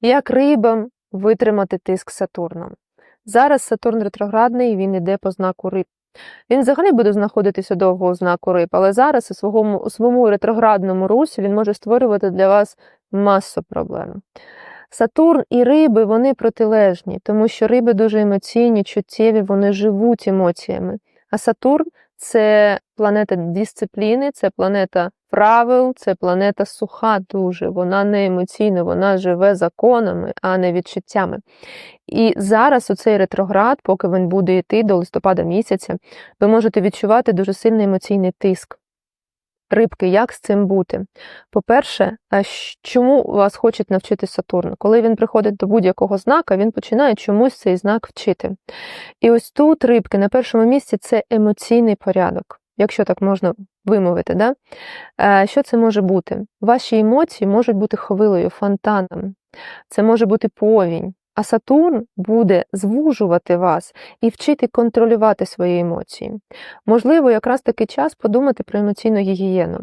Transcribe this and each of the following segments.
Як рибам витримати тиск Сатурна? Зараз Сатурн ретроградний, він йде по знаку риб. Він взагалі буде знаходитися довго у знаку риб, але зараз у своєму, у своєму ретроградному русі він може створювати для вас масу проблем. Сатурн і риби вони протилежні, тому що риби дуже емоційні, чуттєві, вони живуть емоціями. А Сатурн це планета дисципліни, це планета правил, це планета суха дуже. Вона не емоційна, вона живе законами, а не відчуттями. І зараз у цей ретроград, поки він буде йти до листопада місяця, ви можете відчувати дуже сильний емоційний тиск. Рибки, як з цим бути? По-перше, чому вас хочуть навчити Сатурн? Коли він приходить до будь-якого знака, він починає чомусь цей знак вчити. І ось тут рибки на першому місці це емоційний порядок, якщо так можна вимовити. Да? Е, Що це може бути? Ваші емоції можуть бути хвилею, фонтаном, це може бути повінь. А Сатурн буде звужувати вас і вчити контролювати свої емоції. Можливо, якраз таки час подумати про емоційну гігієну,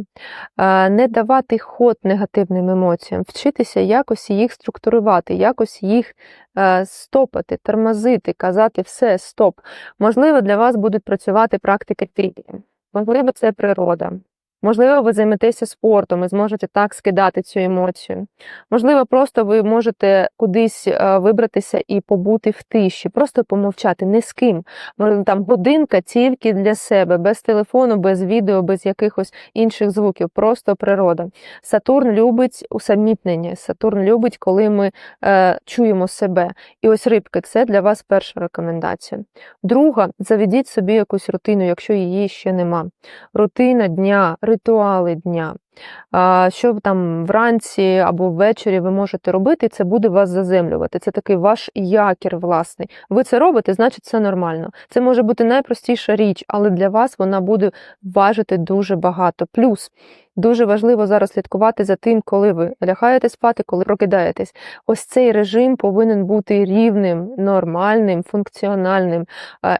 Е, не давати ход негативним емоціям, вчитися якось їх структурувати, якось їх е, стопати, тормозити, казати все, стоп. Можливо, для вас будуть працювати практики тріки. Можливо, це природа. Можливо, ви займетеся спортом і зможете так скидати цю емоцію. Можливо, просто ви можете кудись е, вибратися і побути в тиші, просто помовчати не з ким. Може, там годинка тільки для себе, без телефону, без відео, без якихось інших звуків, просто природа. Сатурн любить усамітнення. Сатурн любить, коли ми е, чуємо себе. І ось рибки це для вас перша рекомендація. Друга, заведіть собі якусь рутину, якщо її ще нема. Рутина дня, ритуали дня. Що там вранці або ввечері ви можете робити, це буде вас заземлювати. Це такий ваш якір власний. Ви це робите, значить це нормально. Це може бути найпростіша річ, але для вас вона буде важити дуже багато. Плюс дуже важливо зараз слідкувати за тим, коли ви лягаєте спати, коли прокидаєтесь. Ось цей режим повинен бути рівним, нормальним, функціональним.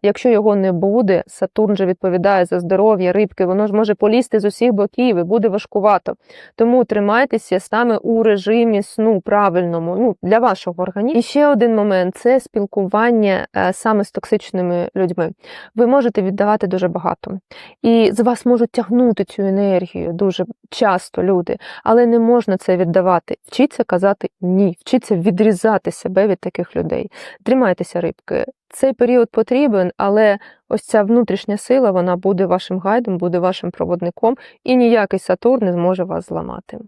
Якщо його не буде, Сатурн же відповідає за здоров'я рибки, воно ж може полізти з усіх боків і буде важкувато. Тому тримайтеся саме у режимі сну правильному ну, для вашого організму. І ще один момент це спілкування е, саме з токсичними людьми. Ви можете віддавати дуже багато, і з вас можуть тягнути цю енергію дуже часто люди, але не можна це віддавати. Вчіться казати ні, вчіться відрізати себе від таких людей. Тримайтеся, рибки. Цей період потрібен, але ось ця внутрішня сила вона буде вашим гайдом, буде вашим проводником, і ніякий Сатурн не зможе вас зламати.